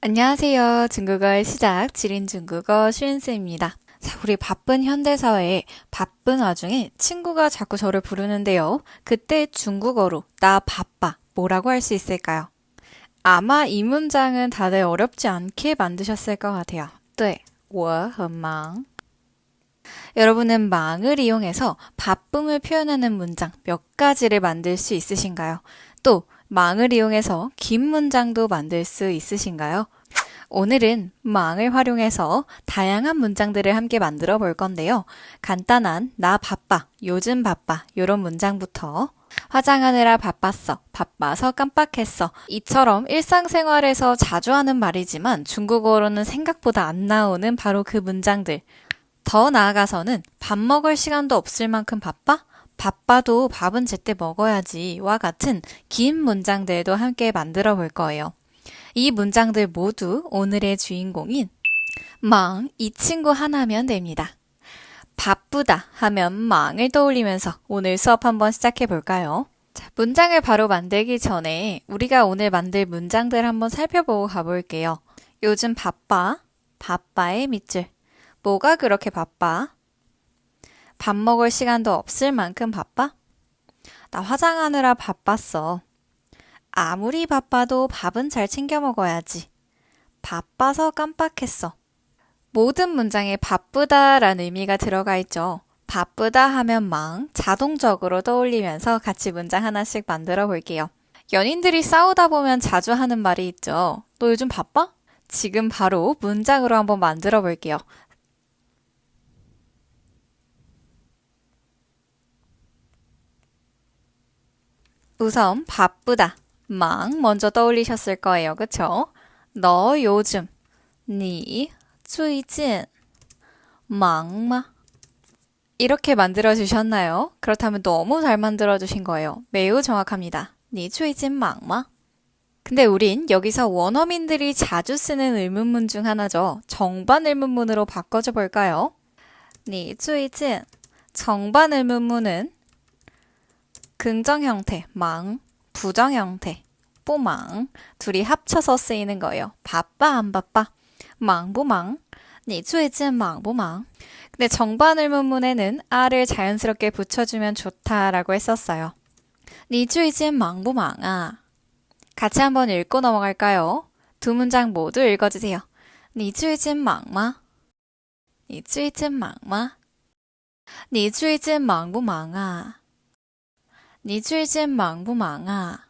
안녕하세요. 중국어의 시작, 지린 중국어 슈인스입니다. 자, 우리 바쁜 현대사회에 바쁜 와중에 친구가 자꾸 저를 부르는데요. 그때 중국어로 나 바빠 뭐라고 할 수 있을까요? 아마 이 문장은 다들 어렵지 않게 만드셨을 것 같아요. 对,我很忙. 여러분은 망을 이용해서 바쁨을 표현하는 문장 몇 가지를 만들 수 있으신가요? 또 망을 이용해서 긴 문장도 만들 수 있으신가요? 오늘은 망을 활용해서 다양한 문장들을 함께 만들어 볼 건데요. 간단한 나 바빠, 요즘 바빠 이런 문장부터 화장하느라 바빴어, 바빠서 깜빡했어 이처럼 일상생활에서 자주 하는 말이지만 중국어로는 생각보다 안 나오는 바로 그 문장들 더 나아가서는 밥 먹을 시간도 없을 만큼 바빠? 바빠도 밥은 제때 먹어야지와 같은 긴 문장들도 함께 만들어 볼 거예요. 이 문장들 모두 오늘의 주인공인 망, 이 친구 하나면 됩니다. 바쁘다 하면 망을 떠올리면서 오늘 수업 한번 시작해 볼까요? 자, 문장을 바로 만들기 전에 우리가 오늘 만들 문장들 한번 살펴보고 가볼게요. 요즘 바빠, 바빠의 밑줄. 뭐가 그렇게 바빠? 밥 먹을 시간도 없을 만큼 바빠? 나 화장하느라 바빴어. 아무리 바빠도 밥은 잘 챙겨 먹어야지. 바빠서 깜빡했어. 모든 문장에 바쁘다라는 의미가 들어가 있죠. 바쁘다 하면 망, 자동적으로 떠올리면서 같이 문장 하나씩 만들어 볼게요. 연인들이 싸우다 보면 자주 하는 말이 있죠. 너 요즘 바빠? 지금 바로 문장으로 한번 만들어 볼게요. 우선 바쁘다. 막 먼저 떠올리셨을 거예요. 그쵸? 너 요즘 니 최근 막마 이렇게 만들어 주셨나요? 그렇다면 너무 잘 만들어 주신 거예요. 매우 정확합니다. 니 최근 막마 근데 우린 여기서 원어민들이 자주 쓰는 의문문 중 하나죠. 정반 의문문으로 바꿔줘 볼까요? 니 최근 정반 의문문은 긍정 형태, 망, 부정 형태, 뽀망 둘이 합쳐서 쓰이는 거예요. 바빠 안 바빠? 망不忙? 你最近忙不忙? 근데 정반 의문문에는 아를 자연스럽게 붙여주면 좋다라고 했었어요. 你最近忙不忙啊? 같이 한번 읽고 넘어갈까요? 두 문장 모두 읽어주세요. 你最近忙吗?你最近忙吗?你最近忙不忙啊? 你最近忙不忙啊?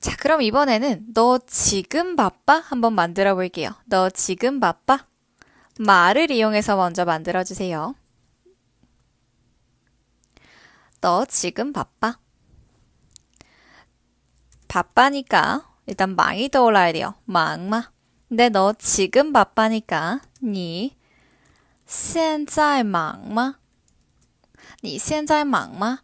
자, 그럼 이번에는 너 지금 바빠? 한번 만들어 볼게요. 너 지금 바빠? 말을 이용해서 먼저 만들어 주세요. 너 지금 바빠? 바빠니까 일단 망이 떠올라야 돼요. 망마. 근데 너 지금 바빠니까 你现在忙吗?你现在忙吗?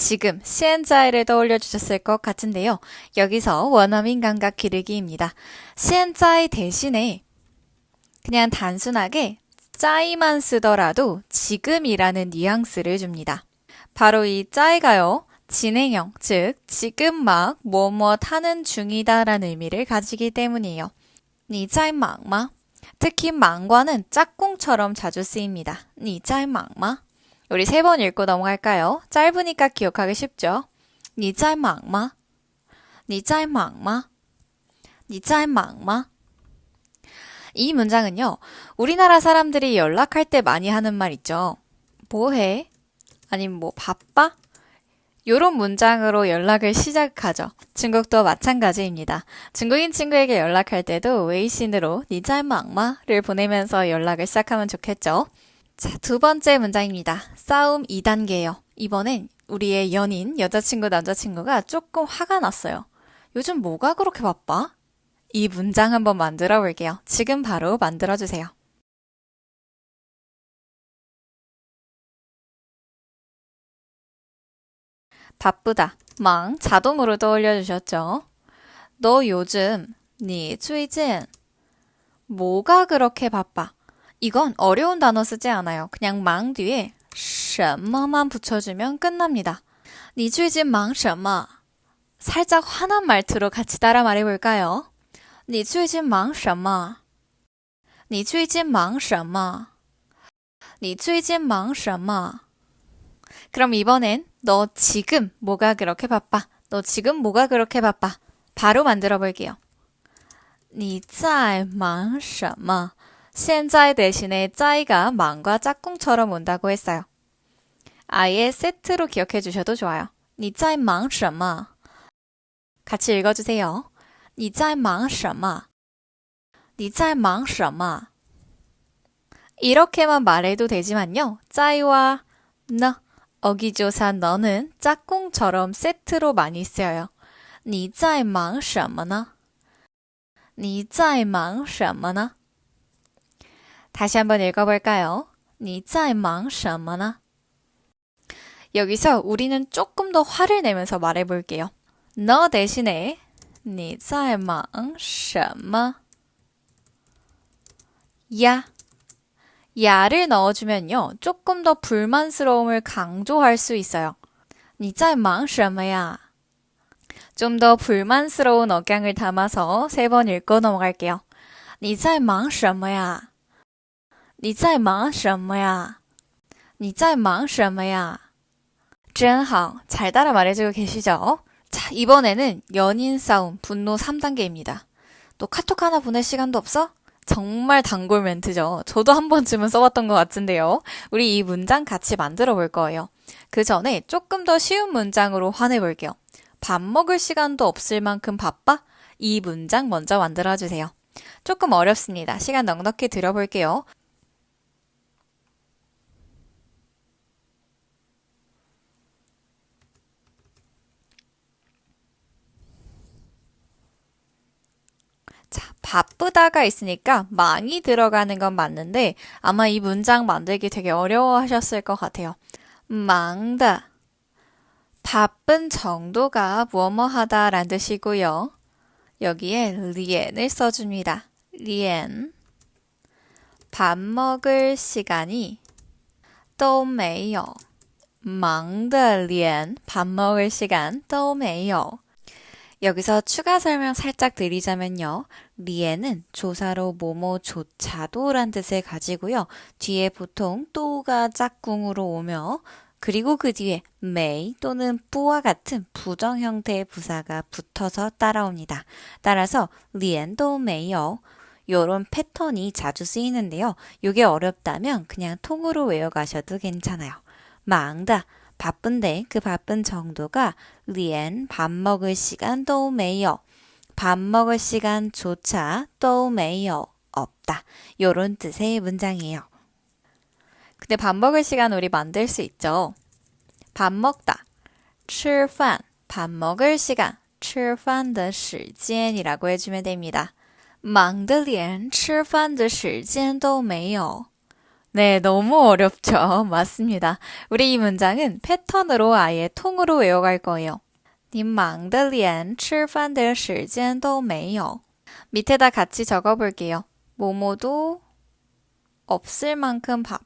지금 시엔자이를 떠올려 주셨을 것 같은데요. 여기서 원어민 감각 기르기입니다. 시엔자이 대신에 그냥 단순하게 짜이만 쓰더라도 지금이라는 뉘앙스를 줍니다. 바로 이 짜이가요. 진행형, 즉 지금 막 뭐뭐 타는 중이다라는 의미를 가지기 때문이에요. 니 짜이 막마? 특히 망과는 짝꿍처럼 자주 쓰입니다. 니 짜이 막마? 우리 세 번 읽고 넘어갈까요? 짧으니까 기억하기 쉽죠? 你在忙吗?你在忙吗?你在忙吗?이 문장은요. 우리나라 사람들이 연락할 때 많이 하는 말 있죠. 뭐해? 아니면 뭐 바빠? 요런 문장으로 연락을 시작하죠. 중국도 마찬가지입니다. 중국인 친구에게 연락할 때도 웨이신으로 你在忙吗?를 보내면서 연락을 시작하면 좋겠죠. 자, 두 번째 문장입니다. 싸움 2단계요. 이번엔 우리의 연인, 여자친구, 남자친구가 조금 화가 났어요. 요즘 뭐가 그렇게 바빠? 이 문장 한번 만들어 볼게요. 지금 바로 만들어 주세요. 바쁘다. 망 자동으로 떠올려 주셨죠? 너 요즘 니 네, 최진 뭐가 그렇게 바빠? 이건 어려운 단어 쓰지 않아요. 그냥 망 뒤에 什么만 붙여주면 끝납니다. 你最近忙什么? 살짝 화난 말투로 같이 따라 말해볼까요? 你最近忙什么?你最近忙什么?你最近忙什么? 그럼 이번엔 너 지금 뭐가 그렇게 바빠? 너 지금 뭐가 그렇게 바빠? 바로 만들어 볼게요. 你在忙什么? 现在 대신에 在가 망과 짝꿍처럼 온다고 했어요. 아예 세트로 기억해 주셔도 좋아요. 你在忙什么? 같이 읽어주세요. 你在忙什么?你在忙什么? 이렇게만 말해도 되지만요. 在와 너 어기조사 너는 짝꿍처럼 세트로 많이 쓰여요. 你在忙什么呢?你在忙什么呢? 다시 한번 읽어볼까요? 你在忙什么呢? 여기서 우리는 조금 더 화를 내면서 말해볼게요. 너 대신에 你在忙什么? 야. 야를 넣어주면요. 조금 더 불만스러움을 강조할 수 있어요. 你在忙什么呀? 좀 더 불만스러운 억양을 담아서 세 번 읽고 넘어갈게요. 你在忙什么呀? 你在忙什么呀?你在忙什么呀?真好. 잘 따라 말해주고 계시죠? 자, 이번에는 연인 싸움 분노 3단계입니다. 또 카톡 하나 보낼 시간도 없어? 정말 단골 멘트죠. 저도 한 번쯤은 써봤던 것 같은데요. 우리 이 문장 같이 만들어 볼 거예요. 그 전에 조금 더 쉬운 문장으로 화내 볼게요. 밥 먹을 시간도 없을 만큼 바빠? 이 문장 먼저 만들어 주세요. 조금 어렵습니다. 시간 넉넉히 들여볼게요. 바쁘다가 있으니까 많이 들어가는 건 맞는데 아마 이 문장 만들기 되게 어려워하셨을 것 같아요. 忙的 바쁜 정도가 뭐뭐하다라는 뜻이고요. 여기에 리엔을 써줍니다. 리엔 밥 먹을 시간이 都没有忙的脸밥 먹을 시간 都没有 여기서 추가 설명 살짝 드리자면요. 리에는 조사로 뭐뭐조차도란 뜻을 가지고요. 뒤에 보통 또가 짝꿍으로 오며 그리고 그 뒤에 메이 또는 뿌와 같은 부정 형태의 부사가 붙어서 따라옵니다. 따라서 리엔도 메이요. 요런 패턴이 자주 쓰이는데요. 이게 어렵다면 그냥 통으로 외워가셔도 괜찮아요. 망다 바쁜데 그 바쁜 정도가 리엔 밥 먹을 시간도 메요. 밥 먹을 시간조차 또 메요. 없다. 요런 뜻의 문장이에요. 근데 밥 먹을 시간 우리 만들 수 있죠. 밥 먹다. 吃饭. 밥 먹을 시간. 吃饭的时间이라고 해주면 됩니다. 忙得连吃饭的时间都没有. 네, 너무 어렵죠. 맞습니다. 우리 이 문장은 패턴으로 아예 통으로 외워갈 거예요. 你忙得连吃饭的时间都没有. 밑에다 같이 적어볼게요. 뭐뭐도 없을 만큼 바빠?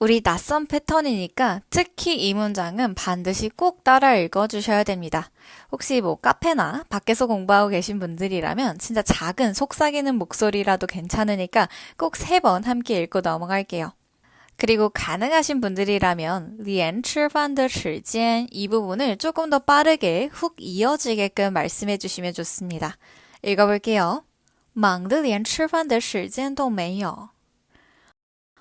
우리 낯선 패턴이니까 특히 이 문장은 반드시 꼭 따라 읽어주셔야 됩니다. 혹시 뭐 카페나 밖에서 공부하고 계신 분들이라면 진짜 작은 속삭이는 목소리라도 괜찮으니까 꼭 세 번 함께 읽고 넘어갈게요. 그리고 가능하신 분들이라면 连吃饭的时间이 부분을 조금 더 빠르게 훅 이어지게끔 말씀해 주시면 좋습니다. 읽어볼게요. 忙得连吃饭的时间都没有.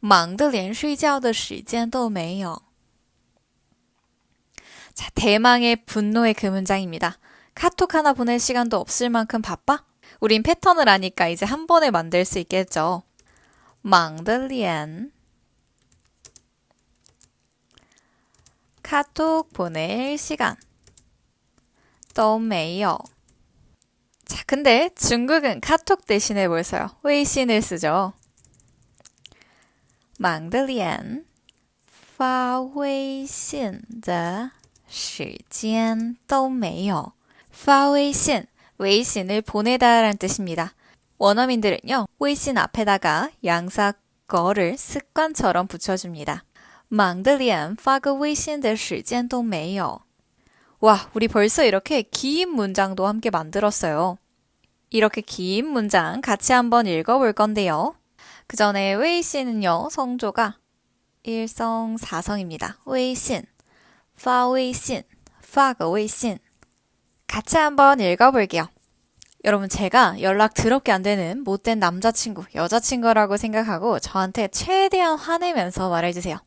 忙得连睡觉的时间都没有。 자, 대망의 분노의 그 문장입니다. 카톡 하나 보낼 시간도 없을 만큼 바빠? 우린 패턴을 아니까 이제 한 번에 만들 수 있겠죠. 忙得连 카톡 보낼 시간 都没有 자, 근데 중국은 카톡 대신에 뭘 써요? 웨이신을 쓰죠. 忙得连发微信的时间都没有.发微信, 웨이신을 보내다라는 뜻입니다. 원어민들은요, 웨이신 앞에다가 양사 거를 습관처럼 붙여줍니다. 忙得连发个微信的时间都没有. 와, 우리 벌써 이렇게 긴 문장도 함께 만들었어요. 이렇게 긴 문장 같이 한번 읽어볼 건데요. 그 전에 웨이신은요, 성조가 일성사성입니다. 웨이신, 发微信,发个微信. 같이 한번 읽어볼게요. 여러분, 제가 연락 더럽게 안 되는 못된 남자친구, 여자친구라고 생각하고 저한테 최대한 화내면서 말해주세요.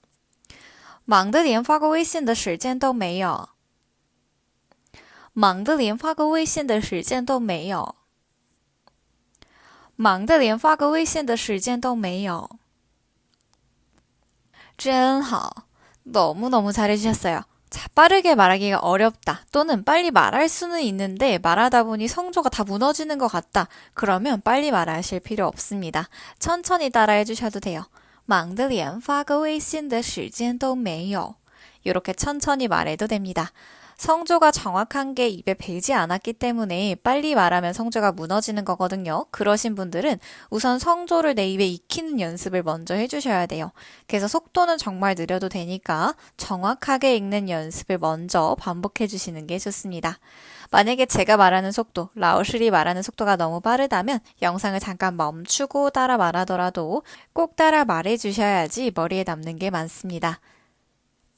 忙得连发个微信的时间都没有。忙得连发个微信的时间都没有。 忙得连发个微信的时间都没有。真好. 너무너무 잘해주셨어요. 자, 빠르게 말하기가 어렵다. 또는 빨리 말할 수는 있는데 말하다 보니 성조가 다 무너지는 것 같다. 그러면 빨리 말하실 필요 없습니다. 천천히 따라해 주셔도 돼요. 忙得连发个微信的时间都没有. 이렇게 천천히 말해도 됩니다. 성조가 정확한 게 입에 배지 않았기 때문에 빨리 말하면 성조가 무너지는 거거든요. 그러신 분들은 우선 성조를 내 입에 익히는 연습을 먼저 해주셔야 돼요. 그래서 속도는 정말 느려도 되니까 정확하게 읽는 연습을 먼저 반복해 주시는 게 좋습니다. 만약에 제가 말하는 속도, 라오실이 말하는 속도가 너무 빠르다면 영상을 잠깐 멈추고 따라 말하더라도 꼭 따라 말해 주셔야지 머리에 남는 게 많습니다.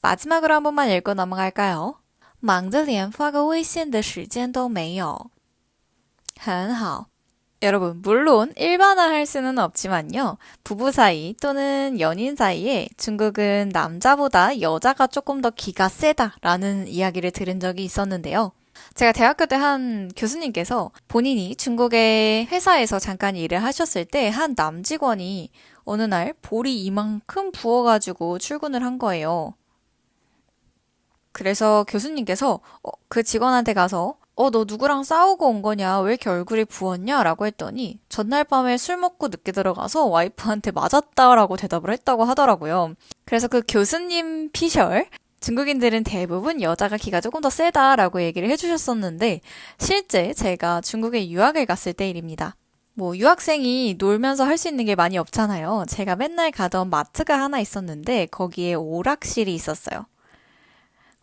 마지막으로 한 번만 읽고 넘어갈까요? 忙得连发个微信的时间都没有.很好. 여러분, 물론 일반화할 수는 없지만요. 부부 사이 또는 연인 사이에 중국은 남자보다 여자가 조금 더 기가 세다라는 이야기를 들은 적이 있었는데요. 제가 대학교 때 한 교수님께서 본인이 중국의 회사에서 잠깐 일을 하셨을 때 한 남직원이 어느 날 볼이 이만큼 부어가지고 출근을 한 거예요. 그래서 교수님께서 어, 그 직원한테 가서 어, 너 누구랑 싸우고 온 거냐? 왜 이렇게 얼굴이 부었냐? 라고 했더니 전날 밤에 술 먹고 늦게 들어가서 와이프한테 맞았다라고 대답을 했다고 하더라고요. 그래서 그 교수님 피셜 중국인들은 대부분 여자가 기가 조금 더 세다라고 얘기를 해주셨었는데 실제 제가 중국에 유학을 갔을 때 일입니다. 뭐 유학생이 놀면서 할 수 있는 게 많이 없잖아요. 제가 맨날 가던 마트가 하나 있었는데 거기에 오락실이 있었어요.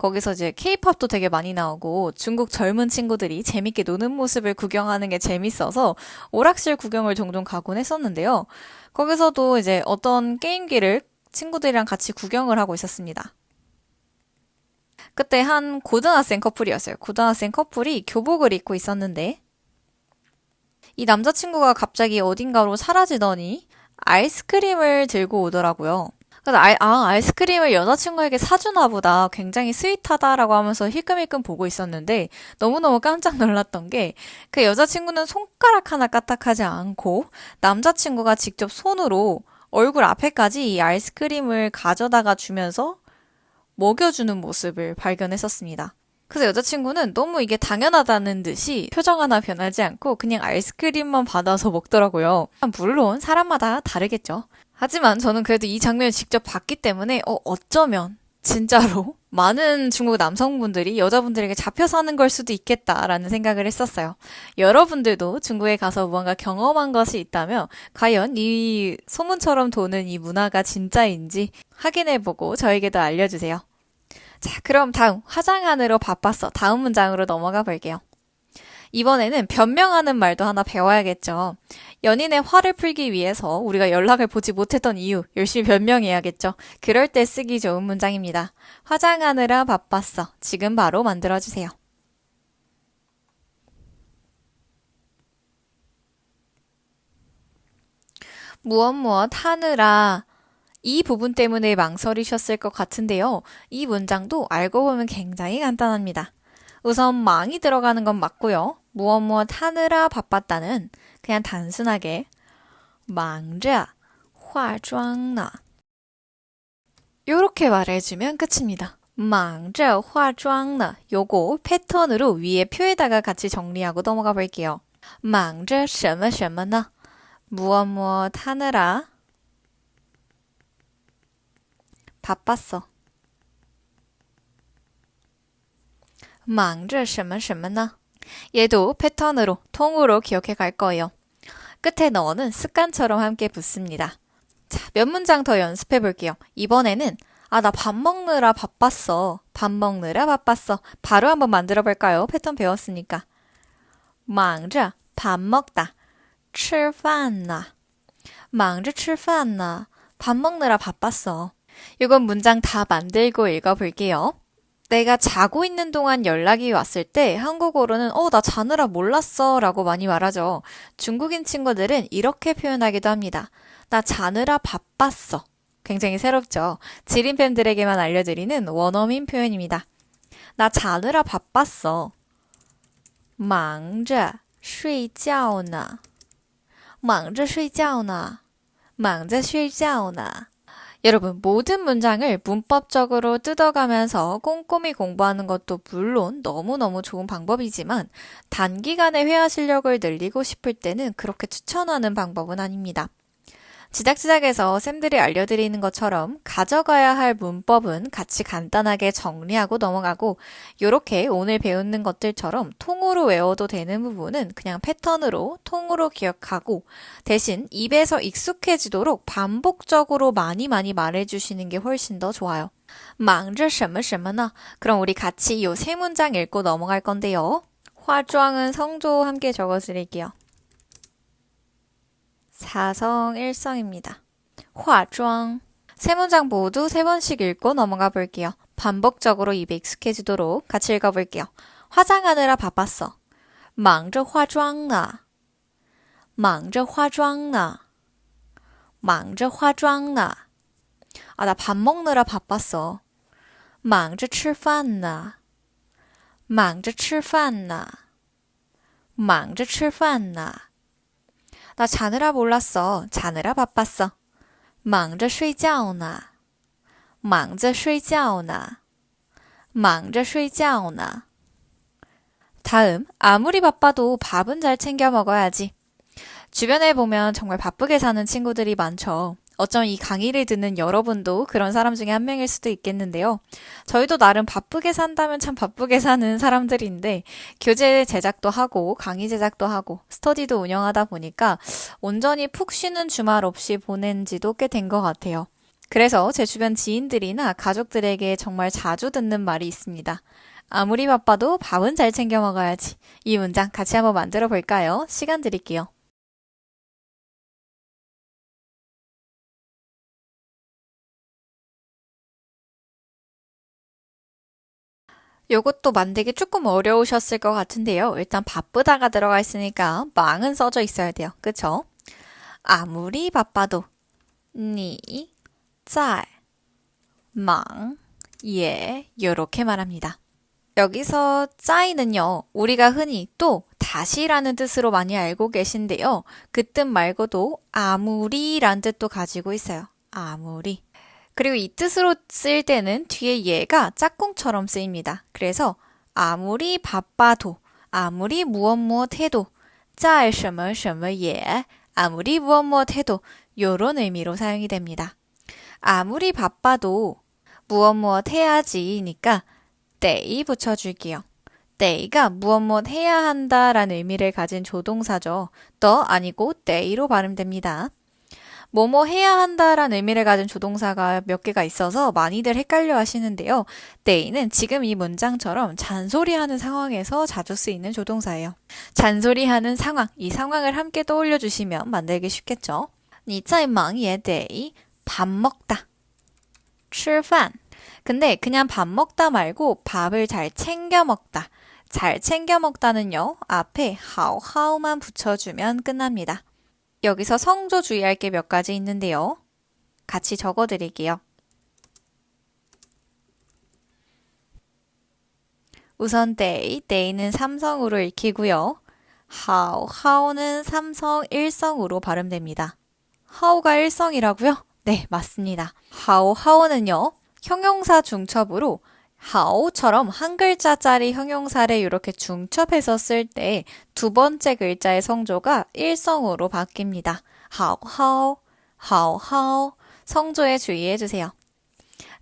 거기서 이제 케이팝도 되게 많이 나오고 중국 젊은 친구들이 재밌게 노는 모습을 구경하는 게 재밌어서 오락실 구경을 종종 가곤 했었는데요. 거기서도 이제 어떤 게임기를 친구들이랑 같이 구경을 하고 있었습니다. 그때 한 고등학생 커플이었어요. 고등학생 커플이 교복을 입고 있었는데 이 남자친구가 갑자기 어딘가로 사라지더니 아이스크림을 들고 오더라고요. 그래서 아, 아, 아이스크림을 여자친구에게 사주나 보다 굉장히 스윗하다라고 하면서 힐끔힐끔 보고 있었는데 너무너무 깜짝 놀랐던 게 그 여자친구는 손가락 하나 까딱하지 않고 남자친구가 직접 손으로 얼굴 앞에까지 이 아이스크림을 가져다가 주면서 먹여주는 모습을 발견했었습니다. 그래서 여자친구는 너무 이게 당연하다는 듯이 표정 하나 변하지 않고 그냥 아이스크림만 받아서 먹더라고요. 물론 사람마다 다르겠죠. 하지만 저는 그래도 이 장면을 직접 봤기 때문에 어, 어쩌면 진짜로 많은 중국 남성분들이 여자분들에게 잡혀 사는 걸 수도 있겠다라는 생각을 했었어요. 여러분들도 중국에 가서 무언가 경험한 것이 있다면 과연 이 소문처럼 도는 이 문화가 진짜인지 확인해보고 저에게도 알려주세요. 자, 그럼 다음 화장하느라 바빴어. 다음 문장으로 넘어가 볼게요. 이번에는 변명하는 말도 하나 배워야겠죠. 연인의 화를 풀기 위해서 우리가 연락을 보지 못했던 이유 열심히 변명해야겠죠. 그럴 때 쓰기 좋은 문장입니다. 화장하느라 바빴어. 지금 바로 만들어주세요. 무엇 무엇 하느라 이 부분 때문에 망설이셨을 것 같은데요. 이 문장도 알고 보면 굉장히 간단합니다. 우선 망이 들어가는 건 맞고요. 무엇 무엇 하느라 바빴다는 그냥 단순하게 忙着化妆呢 요렇게 말해주면 끝입니다. 忙着化妆呢 요거 패턴으로 위에 표에다가 같이 정리하고 넘어가 볼게요. 忙着什么什么呢 무엇 무엇 하느라 바빴어. 忙着什么什么呢 얘도 패턴으로 통으로 기억해 갈 거예요. 끝에 너는 습관처럼 함께 붙습니다. 자, 몇 문장 더 연습해 볼게요. 이번에는 아, 나 밥 먹느라 바빴어. 밥 먹느라 바빴어. 바로 한번 만들어 볼까요? 패턴 배웠으니까. 忙着밥 먹다. 吃饭呢.忙着吃饭呢. 밥 먹느라 바빴어. 이건 문장 다 만들고 읽어 볼게요. 내가 자고 있는 동안 연락이 왔을 때 한국어로는 어, 나 자느라 몰랐어 라고 많이 말하죠. 중국인 친구들은 이렇게 표현하기도 합니다. 나 자느라 바빴어. 굉장히 새롭죠. 지린팬들에게만 알려드리는 원어민 표현입니다. 나 자느라 바빴어. 忙着睡觉呢.忙着睡觉呢.忙着睡觉呢. 여러분, 모든 문장을 문법적으로 뜯어가면서 꼼꼼히 공부하는 것도 물론 너무너무 좋은 방법이지만 단기간에 회화 실력을 늘리고 싶을 때는 그렇게 추천하는 방법은 아닙니다. 지닥지닥에서 쌤들이 알려드리는 것처럼 가져가야 할 문법은 같이 간단하게 정리하고 넘어가고 이렇게 오늘 배우는 것들처럼 통으로 외워도 되는 부분은 그냥 패턴으로 통으로 기억하고 대신 입에서 익숙해지도록 반복적으로 많이 많이 말해주시는 게 훨씬 더 좋아요. 忙着什么什么呢? 그럼 우리 같이 이 세 문장 읽고 넘어갈 건데요. 화주왕은 성조 함께 적어드릴게요. 사성일성입니다. 화妆. 세 문장 모두 세 번씩 읽고 넘어가 볼게요. 반복적으로 입에 익숙해지도록 같이 읽어볼게요. 화장하느라 바빴어. 忙着化妆呢.忙着化妆呢.忙着化妆呢. 아, 나 밥 먹느라 바빴어. 忙着吃饭呢.忙着吃饭呢.忙着吃饭呢. 나 자느라 몰랐어. 자느라 바빴어. 忙着睡觉呢.忙着睡觉呢.忙着睡觉呢. 다음, 아무리 바빠도 밥은 잘 챙겨 먹어야지. 주변에 보면 정말 바쁘게 사는 친구들이 많죠. 어쩜 이 강의를 듣는 여러분도 그런 사람 중에 한 명일 수도 있겠는데요. 저희도 나름 바쁘게 산다면 참 바쁘게 사는 사람들인데 교재 제작도 하고 강의 제작도 하고 스터디도 운영하다 보니까 온전히 푹 쉬는 주말 없이 보낸 지도 꽤 된 것 같아요. 그래서 제 주변 지인들이나 가족들에게 정말 자주 듣는 말이 있습니다. 아무리 바빠도 밥은 잘 챙겨 먹어야지. 이 문장 같이 한번 만들어 볼까요? 시간 드릴게요. 요것도 만들기 조금 어려우셨을 것 같은데요. 일단 바쁘다가 들어가 있으니까 망은 써져 있어야 돼요. 그쵸? 아무리 바빠도 니짤망예 요렇게 말합니다. 여기서 짜이는요, 우리가 흔히 또 다시라는 뜻으로 많이 알고 계신데요. 그 뜻 말고도 아무리란 뜻도 가지고 있어요. 아무리. 그리고 이 뜻으로 쓸 때는 뒤에 얘가 짝꿍처럼 쓰입니다. 그래서 아무리 바빠도, 아무리 무엇 무엇 해도, 在什么什么也, 아무리 무엇 무엇 해도 요런 의미로 사용이 됩니다. 아무리 바빠도 무엇 무엇 해야지니까 때 붙여줄게요. 때가 무엇 무엇 해야 한다라는 의미를 가진 조동사죠. 더 아니고 때로 발음됩니다. 뭐뭐 해야 한다라는 의미를 가진 조동사가 몇 개가 있어서 많이들 헷갈려 하시는데요. 데이는 지금 이 문장처럼 잔소리하는 상황에서 자주 쓰이는 조동사예요. 잔소리하는 상황, 이 상황을 함께 떠올려 주시면 만들기 쉽겠죠. 你再忙也得밥 먹다. 吃饭. 근데 그냥 밥 먹다 말고 밥을 잘 챙겨 먹다. 잘 챙겨 먹다는요, 앞에 하오하오만 붙여주면 끝납니다. 여기서 성조 주의할 게 몇 가지 있는데요. 같이 적어 드릴게요. 우선 day, day는 삼성으로 읽히고요. how, how는 삼성 일성으로 발음됩니다. how가 일성이라고요? 네, 맞습니다. how, how는요. 형용사 중첩으로 how처럼 한 글자짜리 형용사를 이렇게 중첩해서 쓸 때 두 번째 글자의 성조가 일성으로 바뀝니다. how, how, how, how 성조에 주의해 주세요.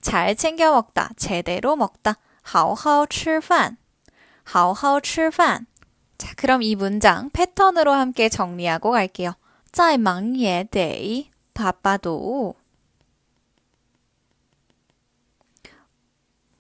잘 챙겨 먹다, 제대로 먹다. 好好吃饭,好好吃饭. 자, 그럼 이 문장 패턴으로 함께 정리하고 갈게요. 再忙也得 바빠도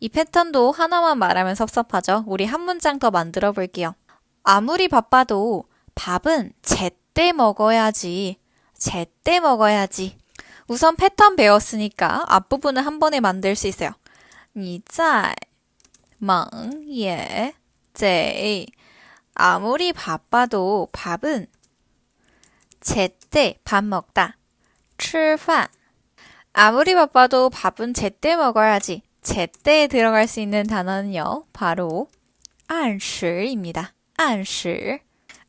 이 패턴도 하나만 말하면 섭섭하죠? 우리 한 문장 더 만들어 볼게요. 아무리 바빠도 밥은 제때 먹어야지. 제때 먹어야지. 우선 패턴 배웠으니까 앞부분을 한 번에 만들 수 있어요. 你在忙也得 아무리 바빠도 밥은 제때 밥 먹다. 吃饭 아무리 바빠도 밥은 제때 먹어야지. 제때에 들어갈 수 있는 단어는요. 바로 按时입니다. 按时,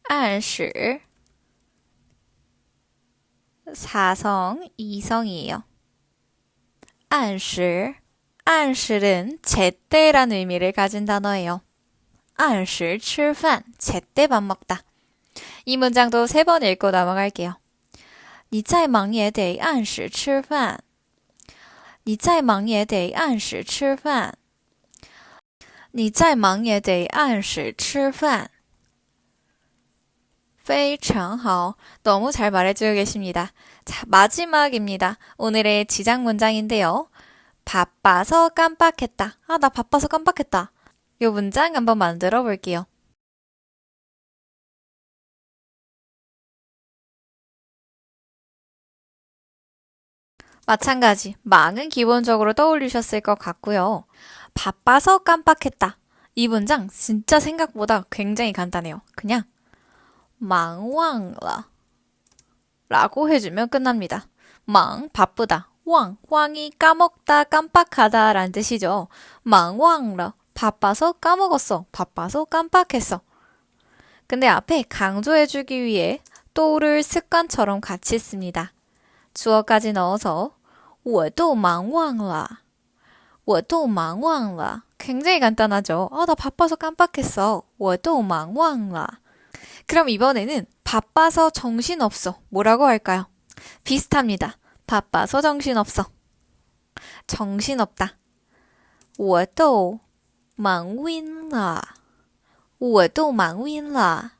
按时 사성, 이성이에요. 按时,按时는 제때라는 의미를 가진 단어예요. 按时吃饭, 제때 밥 먹다. 이 문장도 세 번 읽고 넘어갈게요. 你再忙也得按时吃饭。 你再忙也得按时吃饭。你再忙也得按时吃饭。非常好. 너무 잘 말해주고 계십니다. 자, 마지막입니다. 오늘의 지장 문장인데요. 바빠서 깜빡했다. 아, 나 바빠서 깜빡했다. 이 문장 한번 만들어 볼게요. 마찬가지, 망은 기본적으로 떠올리셨을 것 같고요. 바빠서 깜빡했다. 이 문장 진짜 생각보다 굉장히 간단해요. 그냥 망왕라 라고 해주면 끝납니다. 망, 바쁘다. 왕, 왕이 까먹다, 깜빡하다 라는 뜻이죠. 망왕라, 바빠서 까먹었어, 바빠서 깜빡했어. 근데 앞에 강조해주기 위해 또를 습관처럼 같이 씁니다. 주어까지 넣어서 我都忙忘了.我都忙忘了. 굉장히 간단하죠. 아, 나 바빠서 깜빡했어. 我都忙忘了. 그럼 이번에는 바빠서 정신없어. 뭐라고 할까요? 비슷합니다. 바빠서 정신없어. 정신없다. 我都忙晕了.我都忙晕了.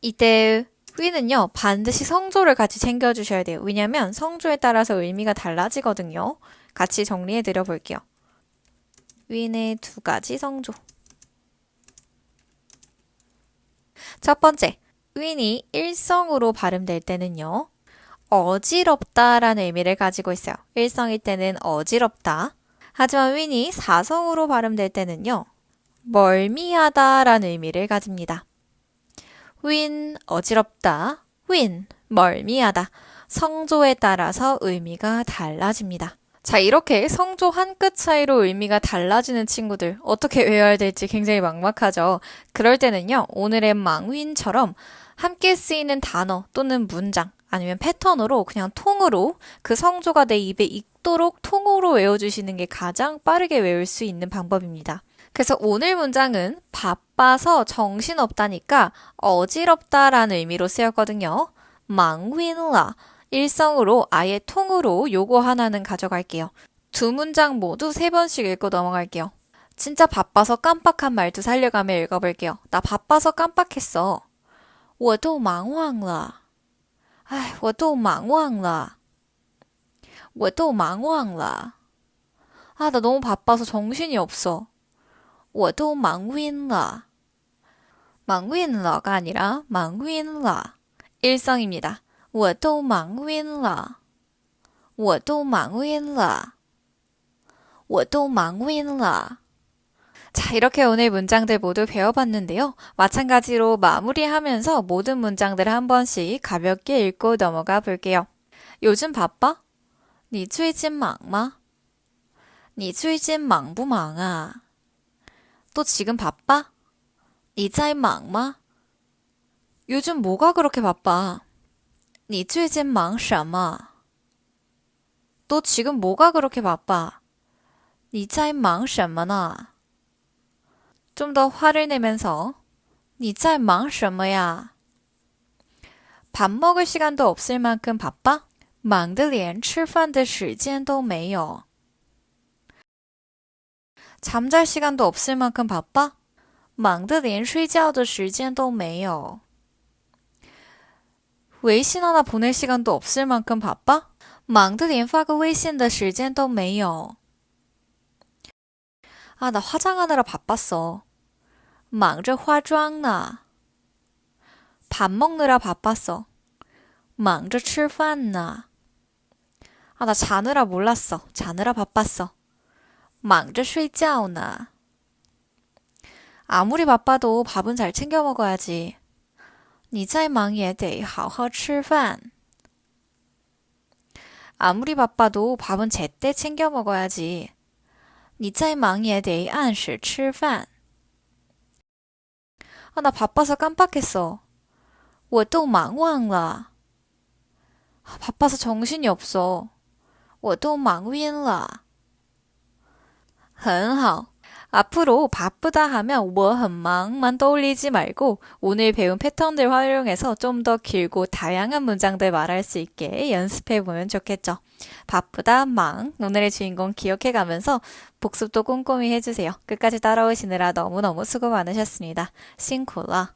이때 위는요, 반드시 성조를 같이 챙겨주셔야 돼요. 왜냐면 성조에 따라서 의미가 달라지거든요. 같이 정리해 드려 볼게요. 위의 두 가지 성조. 첫 번째, 윈이 일성으로 발음될 때는요, 어지럽다라는 의미를 가지고 있어요. 일성일 때는 어지럽다. 하지만 윈이 사성으로 발음될 때는요, 멀미하다라는 의미를 가집니다. 윈 어지럽다, 윈 멀미하다. 성조에 따라서 의미가 달라집니다. 자, 이렇게 성조 한 끗 차이로 의미가 달라지는 친구들 어떻게 외워야 될지 굉장히 막막하죠. 그럴 때는요, 오늘의 망윈처럼 함께 쓰이는 단어 또는 문장 아니면 패턴으로 그냥 통으로 그 성조가 내 입에 익도록 통으로 외워주시는 게 가장 빠르게 외울 수 있는 방법입니다. 그래서 오늘 문장은 바빠서 정신없다니까 어지럽다라는 의미로 쓰였거든요. 망윈라 일성으로 아예 통으로 요거 하나는 가져갈게요. 두 문장 모두 세 번씩 읽고 넘어갈게요. 진짜 바빠서 깜빡한 말도 살려가며 읽어볼게요. 나 바빠서 깜빡했어. 我都忙忘了. 아, 我都忙忘了. 我都忙忘了. 아, 나 너무 바빠서 정신이 없어. 我都忙晕了. 忙晕了가 아니라 忙晕了. 일성입니다. 我都忙晕了.我都忙晕了.我都忙晕了. 자, 이렇게 오늘 문장들 모두 배워봤는데요. 마찬가지로 마무리하면서 모든 문장들을 한 번씩 가볍게 읽고 넘어가 볼게요. 요즘 바빠? 你最近忙吗?你最近忙不忙啊? 또 지금 바빠? 你在忙吗? 요즘 뭐가 그렇게 바빠? 你最近忙什么? 또 지금 뭐가 그렇게 바빠? 你在忙什么呢? 좀 더 화를 내면서 你在忙什么呀? 밥 먹을 시간도 없을 만큼 바빠? 忙得连吃饭的时间都没有. 잠잘 시간도 없을 만큼 바빠? 忙得连睡觉的时间都没有. 외신 하나 보낼 시간도 없을 만큼 바빠? 忙得连发个微信的时间都没有. 아, 나 화장하느라 바빴어. 忙着化妆呢. 밥 먹느라 바빴어. 忙着吃饭呢. 아, 나 자느라 몰랐어. 자느라 바빴어. 忙着睡觉呢. 아무리 바빠도 밥은 잘 챙겨 먹어야지. 你再忙也得好好吃饭. 아무리 바빠도 밥은 제때 챙겨 먹어야지. 你再忙也得按时吃饭. 아, 나 바빠서 깜빡했어. 我都忙忘了. 아, 바빠서 정신이 없어. 我都忙晕了. 很好. 앞으로 바쁘다 하면 我很忙만 떠올리지 말고 오늘 배운 패턴들 활용해서 좀 더 길고 다양한 문장들 말할 수 있게 연습해 보면 좋겠죠. 바쁘다, 망. 오늘의 주인공 기억해 가면서 복습도 꼼꼼히 해주세요. 끝까지 따라오시느라 너무너무 수고 많으셨습니다. 싱콜라.